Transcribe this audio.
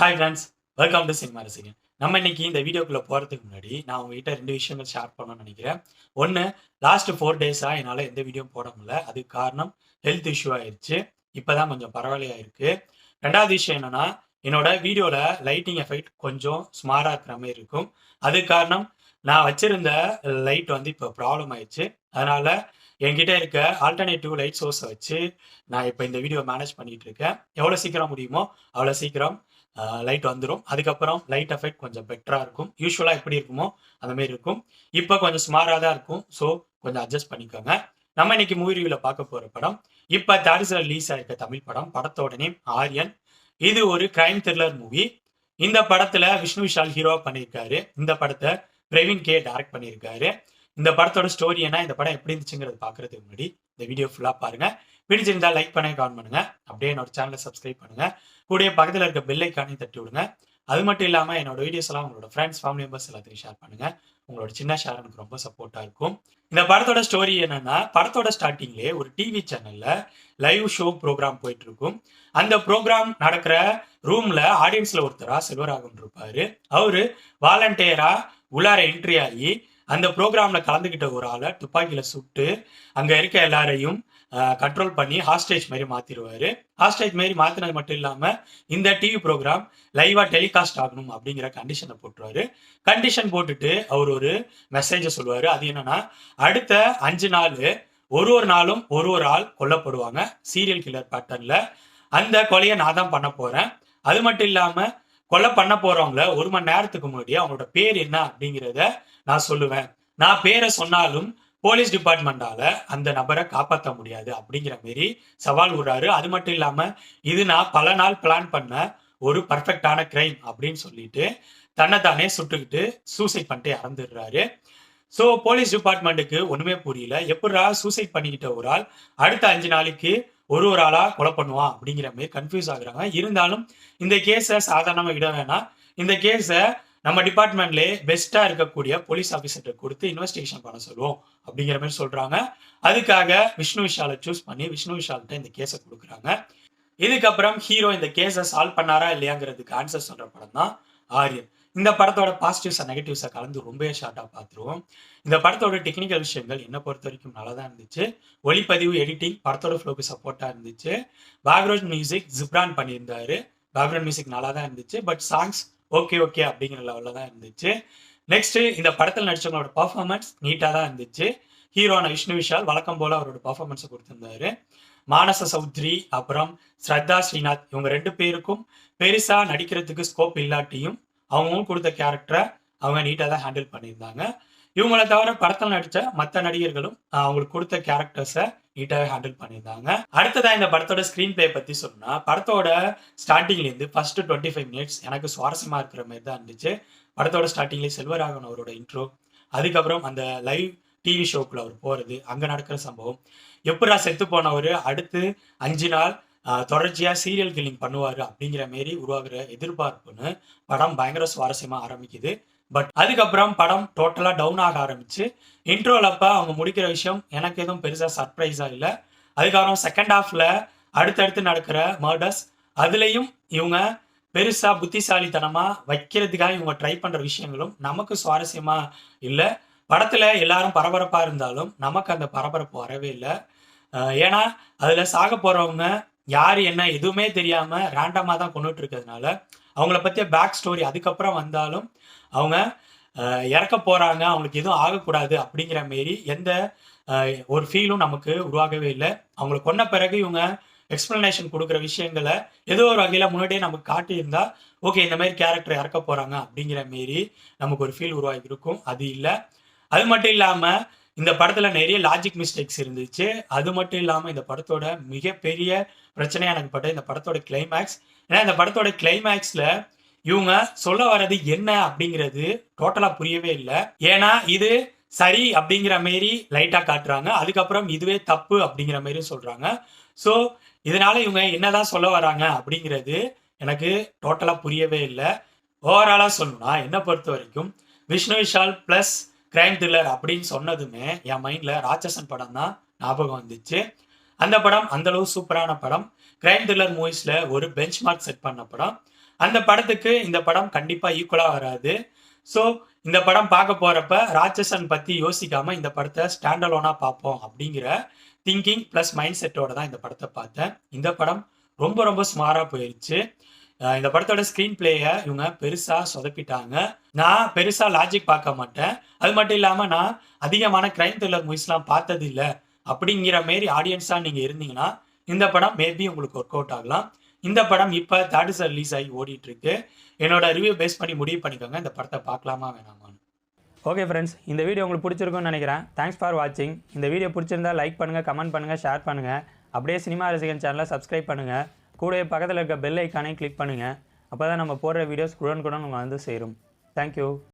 Hi friends welcome to cinema Rasigan நம்ம இன்னைக்கு இந்த வீடியோக்குள்ளே போகிறதுக்கு முன்னாடி நான் உங்ககிட்ட ரெண்டு விஷயங்கள் ஷேர் பண்ணணும்னு நினைக்கிறேன். ஒன்று லாஸ்ட் ஃபோர் டேஸாக என்னால் எந்த வீடியோ போட முடியல. அதுக்கு காரணம் ஹெல்த் இஷ்யூ ஆயிடுச்சு இப்போ தான் கொஞ்சம் பரவாயில்லையாக இருக்குது ரெண்டாவது விஷயம் என்னென்னா என்னோட வீடியோவில் லைட்டிங் எஃபெக்ட் கொஞ்சம் ஸ்மாராக இருக்கிற மாதிரி இருக்கும். அதுக்கு காரணம் நான் வச்சிருந்த லைட் வந்து இப்போ ப்ராப்ளம் ஆயிடுச்சு அதனால் என்கிட்ட இருக்க ஆல்டர்னேட்டிவ் லைட் சோர்ஸை வச்சு நான் இப்போ இந்த வீடியோ மேனேஜ் பண்ணிகிட்டு இருக்கேன். எவ்வளோ சீக்கிரம் முடியுமோ அவ்வளோ சீக்கிரம் லைட் வந்துடும் அதுக்கப்புறம் லைட் எஃபெக்ட் கொஞ்சம் பெட்டராக இருக்கும். யூஸ்வலாக எப்படி இருக்குமோ அந்த மாதிரி இருக்கும். இப்போ கொஞ்சம் ஸ்மாராக தான் இருக்கும். ஸோ கொஞ்சம் அட்ஜஸ்ட் பண்ணிக்கோங்க. நம்ம இன்னைக்கு மூவி ரிவியூவில் பார்க்க போகிற படம் இப்போ தாரிசில் ரிலீஸ் ஆயிருக்க தமிழ் படம். படத்தோட நேம் ஆரியன். இது ஒரு கிரைம் த்ரில்லர் மூவி இந்த படத்தில் விஷ்ணு விஷால் ஹீரோவாக பண்ணியிருக்காரு. இந்த படத்தை பிரவீன் கே டைரக்ட் பண்ணியிருக்காரு. இந்த படத்தோட ஸ்டோரி என்ன இந்த படம் எப்படி இருந்துச்சுங்கிறது பாக்குறதுக்கு முன்னாடி இந்த வீடியோ ஃபுல்லாக பாருங்க. பிடிச்சிருந்தா லைக் பண்ண கமெண்ட் பண்ணுங்க. அப்படியே என்னோட சேனலை சப்ஸ்கிரைப் பண்ணுங்க. கூடயே பக்கத்தில் இருக்க பெல் தட்டி விடுங்க. அது மட்டும் இல்லாமல் என்னோட வீடியோஸ் எல்லாம் உங்களோட ஃப்ரெண்ட்ஸ் ஃபேமிலி மெம்பர்ஸ் எல்லாத்தையும் ஷேர் பண்ணுங்க. உங்களோட சின்ன ஷேர் எனக்கு ரொம்ப சப்போர்ட்டாக இருக்கும். இந்த படத்தோட ஸ்டோரி என்னன்னா படத்தோட ஸ்டார்டிங்லேயே ஒரு டிவி சேனல்ல லைவ் ஷோ ப்ரோக்ராம் போயிட்டு இருக்கும் அந்த ப்ரோக்ராம் நடக்கிற ரூம்ல ஆடியன்ஸ்ல ஒருத்தரா செல்வராகவன் இருப்பாரு. அவரு வாலண்டியரா உள்ளார என்ட்ரி ஆகி அந்த ப்ரோக்ராம்ல கலந்துக்கிட்ட ஒரு ஆளை துப்பாக்கியில சுட்டு அங்க இருக்க எல்லாரையும் கண்ட்ரோல் பண்ணி ஹாஸ்டேஜ் மாரி மாத்திடுவாரு ஹாஸ்டேஜ் மாரி மாத்தினது மட்டும் இல்லாம இந்த டிவி ப்ரோக்ராம் லைவா டெலிகாஸ்ட் ஆகணும் அப்படிங்கிற கண்டிஷனை போட்டுருவாரு. கண்டிஷன் போட்டுட்டு அவர் ஒரு மெசேஜை சொல்லுவாரு. அது என்னன்னா அடுத்த அஞ்சு நாள் ஒரு ஒரு நாளும் ஒரு ஒரு ஆள் கொல்லப்படுவாங்க. சீரியல் கில்லர் பேட்டர்ன்ல அந்த கொலையை நான் தான் பண்ண போறேன். அது மட்டும் இல்லாம கொலை பண்ண போறவங்கள ஒரு மணி நேரத்துக்கு முன்னாடி அவங்களோட பேர் என்ன அப்படிங்கிறத நான் சொல்லுவேன். நான் பேரை சொன்னாலும் போலீஸ் டிபார்ட்மெண்டால அந்த நபரை காப்பாற்ற முடியாது அப்படிங்கிற மாரி சவால் விடுறாரு. அது மட்டும் இல்லாம இது நான் பல நாள் பிளான் பண்ண ஒரு பர்ஃபெக்டான கிரைம் அப்படின்னு சொல்லிட்டு தன்னைத்தானே சுட்டுக்கிட்டு சூசைட் பண்ணிட்டு இறந்துடுறாரு. ஸோ போலீஸ் டிபார்ட்மெண்ட்டுக்கு ஒண்ணுமே புரியல. எப்படா சூசைட் பண்ணிக்கிட்ட ஒரு ஆள் அடுத்த அஞ்சு நாளைக்கு ஒரு ஒரு ஆளா கொலை பண்ணுவான் அப்படிங்கிற மாதிரி கன்ஃபியூஸ் ஆகுறாங்க. இருந்தாலும் இந்த கேஸை சாதாரணமாக விட வேணாம். இந்த கேஸை நம்ம டிபார்ட்மெண்ட்லேயே பெஸ்ட்டாக இருக்கக்கூடிய போலீஸ் ஆஃபீஸர்கிட்ட கொடுத்து இன்வெஸ்டிகேஷன் பண்ண சொல்லுவோம் அப்படிங்கிற மாதிரி சொல்கிறாங்க அதுக்காக விஷ்ணு விஷாலை சூஸ் பண்ணி விஷ்ணு விஷால்கிட்ட இந்த கேஸை கொடுக்குறாங்க. இதுக்கப்புறம் ஹீரோ இந்த கேஸை சால்வ் பண்ணாரா இல்லையாங்கிறதுக்கு ஆன்சர் சொல்கிற படம் தான் ஆரியன். இந்த படத்தோட பாசிட்டிவ்ஸ் நெகட்டிவ்ஸை கலந்து ரொம்ப ஷார்ட்டாக பார்த்துருவோம். இந்த படத்தோட டெக்னிக்கல் விஷயங்கள் என்ன பொறுத்த வரைக்கும் நல்லா தான் இருந்துச்சு. ஒளிப்பதிவு எடிட்டிங் படத்தோட ஃப்ளோக்கு சப்போர்ட்டாக இருந்துச்சு. பேக்ரவுண்ட் மியூசிக் ஜிப்ரான் பண்ணியிருந்தாரு. பேக்ரவுண்ட் மியூசிக் நல்லா தான் இருந்துச்சு. பட் சாங்ஸ் ஓகே ஓகே அப்படிங்கிற லெவலில் தான் இருந்துச்சு. நெக்ஸ்ட் இந்த படத்தில் நடிச்சவங்களோட பர்ஃபார்மன்ஸ் நீட்டாக தான் இருந்துச்சு. ஹீரோன விஷ்ணு விஷால் வழக்கம் போல அவரோட பர்ஃபார்மன்ஸை கொடுத்துருந்தாரு. மானச சௌத்ரி அப்புறம் ஸ்ரத்தா ஸ்ரீநாத் இவங்க ரெண்டு பேருக்கும் பெருசாக நடிக்கிறதுக்கு ஸ்கோப் இல்லாட்டியும் அவங்களும் கொடுத்த கேரக்டரை அவங்க நீட்டாக தான் ஹேண்டில் பண்ணியிருந்தாங்க. இவங்கள தவிர படத்தில் நடித்த மற்ற நடிகர்களும் அவங்களுக்கு கொடுத்த கேரக்டர்ஸை நீட்டாக ஹேண்டில் பண்ணியிருந்தாங்க. அடுத்ததான் இந்த படத்தோட ஸ்க்ரீன் பிளே பற்றி சொன்னா படத்தோட ஸ்டார்டிங்லேருந்து ஃபர்ஸ்ட் டுவெண்ட்டி ஃபைவ் மினிட்ஸ் எனக்கு சுவாரஸ்யமாக இருக்கிற மாதிரி தான் இருந்துச்சு. படத்தோட ஸ்டார்டிங்லேயே செல்வராகவன் அவரோட இன்ட்ரோ அதுக்கப்புறம் அந்த லைவ் டிவி ஷோக்குள்ள அவர் போகிறது அங்கே நடக்கிற சம்பவம். எப்படா செத்து போனவர் அடுத்து அஞ்சு நாள் ஆஹ், தொடர்ச்சியா சீரியல் கில்லிங் பண்ணுவாரு அப்படிங்கிற மாரி உருவாகிற எதிர்பார்ப்புன்னு படம் பயங்கர சுவாரஸ்யமா ஆரம்பிக்குது. பட் அதுக்கப்புறம் படம் டோட்டலாக டவுன் ஆக ஆரம்பிச்சு. இன்ட்ரோவில் அப்போ அவங்க முடிக்கிற விஷயம் எனக்கு எதுவும் பெருசாக சர்ப்ரைஸாக இல்லை. அதுக்கப்புறம் செகண்ட் ஹாஃபில் அடுத்தடுத்து நடக்கிற மர்டர்ஸ் அதுலேயும் இவங்க பெருசாக புத்திசாலித்தனமாக வைக்கிறதுக்காக இவங்க ட்ரை பண்ணுற விஷயங்களும் நமக்கு சுவாரஸ்யமாக இல்லை. படத்தில் எல்லாரும் பரபரப்பாக இருந்தாலும் நமக்கு அந்த பரபரப்பு வரவே இல்லை. ஏன்னா அதில் சாக போகிறவங்க யார் என்ன எதுவுமே தெரியாமல் ரேண்டமாக தான் கொண்டுட்டு இருக்கிறதுனால அவங்கள பற்றிய பேக் ஸ்டோரி அதுக்கப்புறம் வந்தாலும் அவங்க இறக்க போறாங்க அவங்களுக்கு எதுவும் ஆகக்கூடாது அப்படிங்கிற மாரி எந்த ஒரு ஃபீலும் நமக்கு உருவாகவே இல்லை. அவங்களை கொன்ன பிறகு இவங்க எக்ஸ்பிளனேஷன் கொடுக்குற விஷயங்களை ஏதோ ஒரு வகையில முன்னாடியே நமக்கு காட்டியிருந்தா ஓகே இந்த மாதிரி கேரக்டர் இறக்க போறாங்க அப்படிங்கிற மாரி நமக்கு ஒரு ஃபீல் உருவாகி இருக்கும் அது இல்லை. அது மட்டும் இல்லாம இந்த படத்துல நிறைய லாஜிக் மிஸ்டேக்ஸ் இருந்துச்சு. அது மட்டும் இல்லாமல் இந்த படத்தோட மிகப்பெரிய பிரச்சனையாக எனக்கு பட்ட இந்த படத்தோட கிளைமேக்ஸ் ஏன்னா இந்த படத்தோட கிளைமேக்ஸ்ல இவங்க சொல்ல வர்றது என்ன அப்படிங்கிறது டோட்டலா புரியவே இல்லை. ஏன்னா இது சரி அப்படிங்கிற மாரி லைட்டா காட்டுறாங்க. அதுக்கப்புறம் இதுவே தப்பு அப்படிங்கிற மாரி சொல்றாங்க. ஸோ இதனால இவங்க என்னதான் சொல்ல வராங்க அப்படிங்கிறது எனக்கு டோட்டலா புரியவே இல்லை. ஓவராலா சொல்லணும்னா என்னை பொறுத்த வரைக்கும் Vishnu Vishal plus crime thriller அப்படின்னு சொன்னதுமே என் மைண்ட்ல ராட்சசன் படம் தான் ஞாபகம் வந்துச்சு. அந்த படம் அந்த அளவு சூப்பரான படம். கிரைம் த்ரில்லர் மூவிஸில் ஒரு பெஞ்ச் மார்க் செட் பண்ண படம். அந்த படத்துக்கு இந்த படம் கண்டிப்பாக ஈக்குவலாக வராது. ஸோ இந்த படம் பார்க்க போகிறப்ப ராட்சசன் பற்றி யோசிக்காமல் இந்த படத்தை ஸ்டாண்டலோனாக பார்ப்போம் அப்படிங்கிற திங்கிங் ப்ளஸ் மைண்ட் செட்டோட தான் இந்த படத்தை பார்த்தேன். இந்த படம் ரொம்ப ரொம்ப ஸ்மாராக போயிடுச்சு இந்த படத்தோட ஸ்க்ரீன் பிளேயை இவங்க பெருசாக சொதப்பிட்டாங்க. நான் பெருசாக லாஜிக் பார்க்க மாட்டேன். அது மட்டும் இல்லாமல் நான் அதிகமான கிரைம் த்ரில்லர் மூவிஸ்லாம் பார்த்தது இல்லை அப்படிங்கிற மாரி ஆடியன்ஸாக நீங்கள் இருந்தீங்கன்னா இந்த படம் மேபி உங்களுக்கு ஒர்க் அவுட் ஆகலாம். இந்த படம் இப்போ தேர்ட் ரிலீஸ் ஆகி ஓடிட்டு இருக்கு என்னோட ரிவ்யூ பேஸ் பண்ணி முடிவு பண்ணிக்கோங்க. இந்த படத்தை பார்க்கலாமா வேணாமான்னு. ஓகே ஃப்ரெண்ட்ஸ் இந்த வீடியோ உங்களுக்கு பிடிச்சிருக்கும்னு நினைக்கிறேன். தேங்க்ஸ் ஃபார் வாட்சிங் இந்த வீடியோ பிடிச்சிருந்தா லைக் பண்ணுங்கள் கமெண்ட் பண்ணுங்கள் ஷேர் பண்ணுங்கள் அப்படியே சினிமா ரசிகன் சேனலை சப்ஸ்கிரைப் பண்ணுங்கள் கூடவே பக்கத்தில் இருக்க பெல் ஐக்கானையும் கிளிக் பண்ணுங்கள் அப்போ தான் நம்ம போடுற வீடியோஸ் உடனுக்குடன் உங்களை வந்து சேரும். தேங்க்யூ